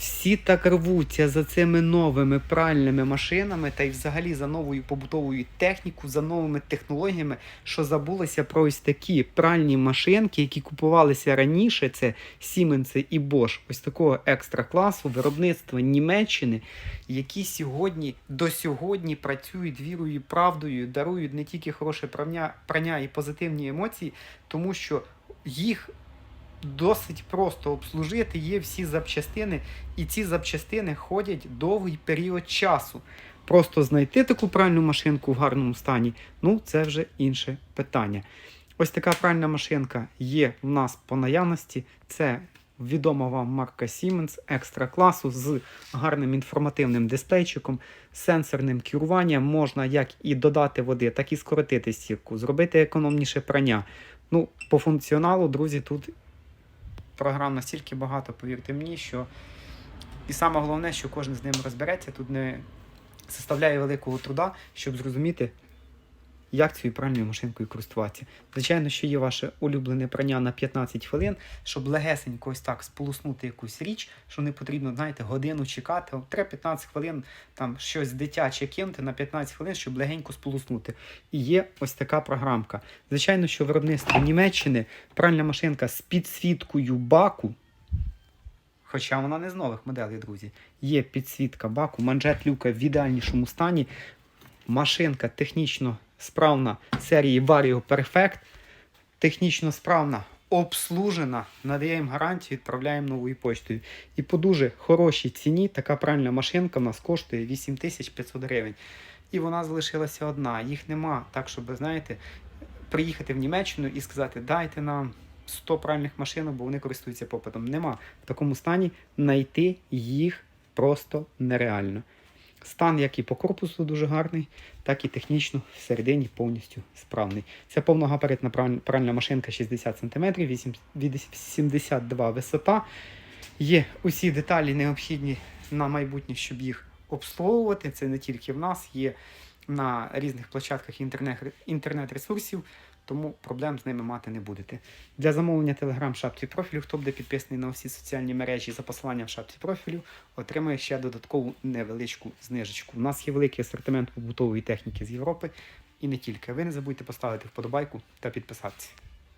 Всі так рвуться за цими новими пральними машинами та й взагалі за новою побутовою технікою, за новими технологіями, що забулося про ось такі пральні машинки, які купувалися раніше. Це Siemens і Bosch, ось такого екстра класу виробництва Німеччини, які сьогодні до сьогодні працюють вірою і правдою, дарують не тільки хороше прання, прання і позитивні емоції, тому що їх досить просто обслужити, є всі запчастини, і ці запчастини ходять довгий період часу. Просто знайти таку пральну машинку в гарному стані, ну це вже інше питання. Ось така пральна машинка є в нас по наявності. Це відома вам марка Siemens екстра класу з гарним інформативним дисплейчиком, сенсорним керуванням. Можна як і додати води, так і скоротити стірку, зробити економніше прання. Ну, по функціоналу, друзі, тут програм настільки багато, повірте мені, що. І саме головне, що кожен з ним розбереться, тут не составляє великого труда, щоб зрозуміти, як цією пральною машинкою користуватися. Звичайно, що є ваше улюблене прання на 15 хвилин, щоб легесенько ось так сполоснути якусь річ, що не потрібно, знаєте, годину чекати. Треба 15 хвилин там щось дитяче кинути на 15 хвилин, щоб легенько сполоснути. І є ось така програмка. Звичайно, що виробництво Німеччини пральна машинка з підсвіткою баку. Хоча вона не з нових моделей, друзі. Є підсвітка баку, манжет люка в ідеальнішому стані. Машинка технічно справна серії Vario Perfect. Технічно справна, обслужена, надаємо гарантію, відправляємо новою поштою. І по дуже хорошій ціні така пральна машинка в нас коштує 8500 гривень. І вона залишилася одна. Їх нема так, щоб, знаєте, приїхати в Німеччину і сказати, дайте нам 100 пральних машинок, бо вони користуються попитом. Нема. В такому стані знайти їх просто нереально. Стан як і по корпусу дуже гарний, так і технічно всередині повністю справний. Це повногабаритна праль- пральна машинка 60 см, 82 висота. Є усі деталі необхідні на майбутнє, щоб їх обслуговувати. Це не тільки в нас, є на різних площадках інтернет-ресурсів, тому проблем з ними мати не будете. Для замовлення телеграм в шапці профілю, хто буде підписаний на всі соціальні мережі за посиланням в шапці профілю, отримає ще додаткову невеличку знижечку. У нас є великий асортимент побутової техніки з Європи і не тільки. Ви не забудьте поставити вподобайку та підписатися.